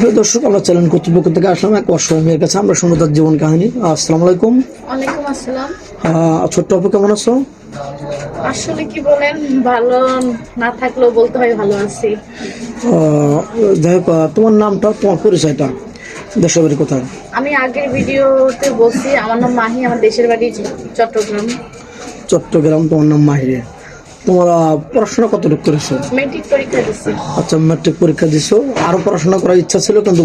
প্রিয় দর্শক আমরা চ্যানেল কর্তৃপক্ষ থেকে আসলাম এক অসহায় কাছে। আমরা শুনব তার জীবন কাহিনী। আসসালামু আলাইকুম। ওয়ালাইকুম আসসালাম। ছোট্ট আপু কেমন আছো? আসলে কি বলেন ভালো না থাকলেও বলতে হয় ভালো আছি। যাই হোক তোমার নামটা তোমার পরিচয়টা দেশের বাড়ি কোথায়? আমি আগের ভিডিওতে বলছি আমার নাম মাহি আমার দেশের বাড়ি চট্টগ্রাম। চট্টগ্রাম তোমার নাম মাহিরে তোমার পড়াশোনা কতটুকু করেছ? পরীক্ষা আচ্ছা ম্যাট্রিক পরীক্ষা দিছো। আরও পড়াশোনা করার ইচ্ছা ছিল কিন্তু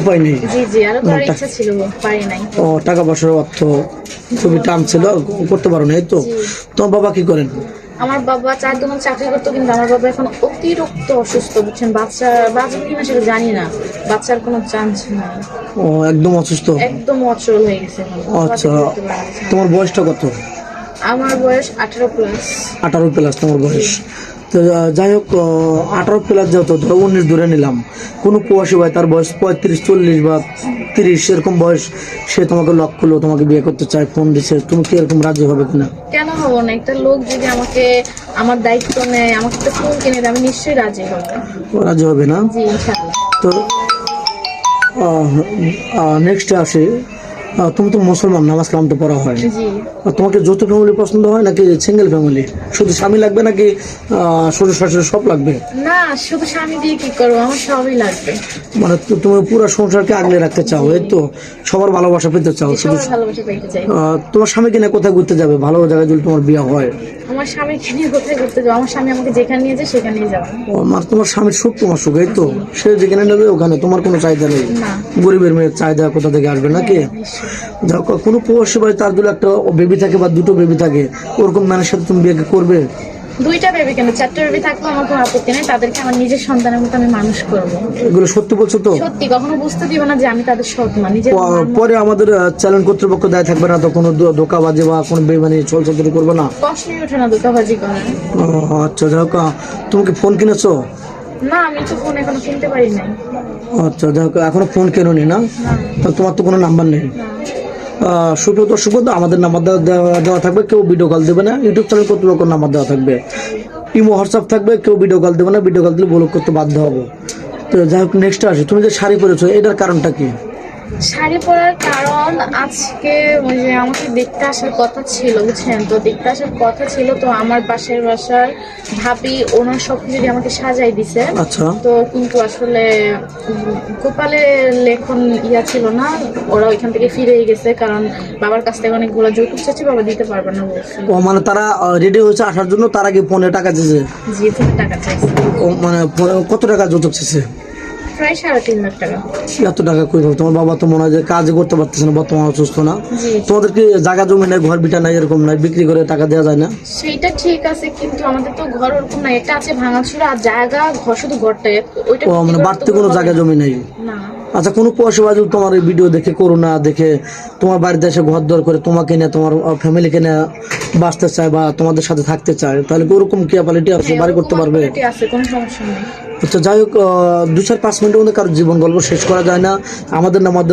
উপায় নেই। জি জি আরও করার ইচ্ছা ছিল পারি নাই। ও টাকা পয়সার অর্থ খুবই টান ছিল করতে পারো না তো। তোমার বাবা কি করেন? আমার বাবা চার দোকান চাকরি করতো কিন্তু আমার বাবা এখন অতিরিক্ত অসুস্থ বুঝছেন? বাচ্চা বাচ্চা কিনা সেটা জানি না। বাচ্চার কোনো চান্স নাই। ও একদম অসুস্থ? একদম অচল হয়ে গেছে আচ্ছা। তোমার বয়সটা কত? আমার বয়স আঠারো প্লাস আঠারো প্লাস তোমার বয়স। তো যাই হোক আঠারো প্লাস যেহেতু ধরো উনিশ ধরে নিলাম। কোনো প্রবাসী ভাই তার বয়স পঁয়ত্রিশ চল্লিশ বা তিরিশ এরকম বয়স সে তোমাকে লক করল তোমাকে বিয়ে করতে চায় ফোন দিছে। তুমি কি এরকম রাজি হবে কিনা? কেন হব না? একটা লোক যদি আমাকে আমার দায়িত্ব নেয় আমাকে একটা ফোন কিনে দেয় আমি নিশ্চয়ই রাজি হব। রাজি হবে না? জি তো নেক্সট আসে। তুমি তো মুসলমান নামাজ কালাম তো পড়া হয়। তোমাকে যৌথ ফ্যামিলি পছন্দ হয় নাকি সিঙ্গেল ফ্যামিলি শুধু স্বামী লাগবে নাকি শ্বশুর শাশুড়ি সব লাগবে? না শুধু স্বামী দিয়ে কি করব? আমার সবই লাগবে। মানে তুমি পুরো সংসারকে আগলে রাখতে চাও এই তো? সবার ভালোবাসা পেতে চাও শুধু তোমার স্বামীকে নিয়ে কোথায় ঘুরতে যাবে? ভালো জায়গায় যদি তোমার বিয়ে হয়। আমার স্বামীকে নিয়ে কোথায় ঘুরতে যাব? আমার স্বামী আমাকে যেখানে নিয়ে যায় সেখানে যাব। মানে তোমার স্বামীর সুখ তোমার সুখ এই তো? সে যেখানে নেবে ওখানে তোমার কোনো চাহিদা নেই? গরিবের মেয়ের চাহিদা কোথা থেকে আসবে নাকি? যাও কোনো প্রবাসী বাড়ি তার যদি একটা বেবি থাকে বা দুটো বেবি থাকে ওরকম ম্যানের সাথে তুমি বিয়ে করবে? দুইটা বেবি কেন? চারটা বেবি থাকলেও আমার কোনো আপত্তি নেই তাদেরকে আমার নিজের সন্তানের মতো আমি মানুষ করব। এগুলো সত্যি বলছো তো? সত্যি কখনো বুঝতে দিব না যে আমি তাদের সৎ মা নিজের প- মার মতো পরে আমাদের চ্যানেল কর্তৃপক্ষ দায় থাকবে না তো কোনো দো- ধোকাবাজি বা কোনো বেমানি করবে না? ওঠে করে। আচ্ছা তুমি কি ফোন কিনেছো? না আমি তো ফোন এখনও কিনতে পারি নাই। আচ্ছা যাই হোক এখনও ফোন কেনোনি না? তা তোমার তো কোনো নাম্বার নেই। না। আহ, সুপ্রিয় দর্শক বন্ধু, আমাদের নাম্বার দেওয়া- থাকবে কেউ ভিডিও কল দেবে না। ইউটিউব চ্যানেল নাম্বার দেওয়া থাকবে। ইমো হোয়াটসঅ্যাপ থাকবে কেউ ভিডিও কল দেবে না। ভিডিও কল দিলে ব্লক করতে বাধ্য হব। তো যাই হোক নেক্সট আসে। তুমি যে শাড়ি পরেছো এটার কারণটা কি? শাড়ি পরার কারণ আজকে ওই যে আমাকে দেখতে আসার কথা ছিল বুঝছেন? তো দেখতে আসার কথা ছিল তো আমার পাশের বাসার ভাবি ওনার সব কিছু আমাকে সাজাই দিছে। আচ্ছা। তো কিন্তু আসলে কপালে লেখন ইয়া ছিল না ওরা ওইখান থেকে ফিরেই গেছে কারণ বাবার কাছ থেকে অনেকগুলো যৌতুক চাচ্ছি বাবা দিতে পারবে না ও মানে তারা রেডি হয়েছে আসার জন্য তার আগে ফোনে টাকা দিয়েছে জি ফোনে টাকা চাইছে। ও মানে কত টাকা যৌতুক চেয়েছে প্রায় সাড়ে তিন লাখ টাকা। এত টাকা কই? তোমার বাবা তো মনে হয় যে কাজ করতে পারতেছে না বর্তমানে অসুস্থ না। তোমাদের কি জায়গা জমি নাই ঘর বিটা নাই এরকম নাই? বিক্রি করে টাকা দেওয়া যায় না? সেটা ঠিক আছে কিন্তু আমাদের তো ঘর ওরকম নাই। এটা আছে ভাঙাচুরা আর জায়গা ঘর শুধু ঘরটা ওইটা ও মানে বাড়তি কোনো জায়গা জমি নেই? না। আচ্ছা কোনো বাজু তোমার এই ভিডিও দেখে করো না দেখে তোমার বাড়িতে এসে ঘর দর করে তোমাকে নিয়ে তোমার ফ্যামিলিকে নিয়ে বাঁচতে চায় বা তোমাদের সাথে থাকতে চায় তাহলে কি ওরকম ক্যাপালিটি আছে? বাড়ি করতে পারবে? আচ্ছা যাই হোক দু চার পাঁচ মিনিটের মধ্যে কারোর জীবন গল্প শেষ করা যায় না। আমাদের নামাদের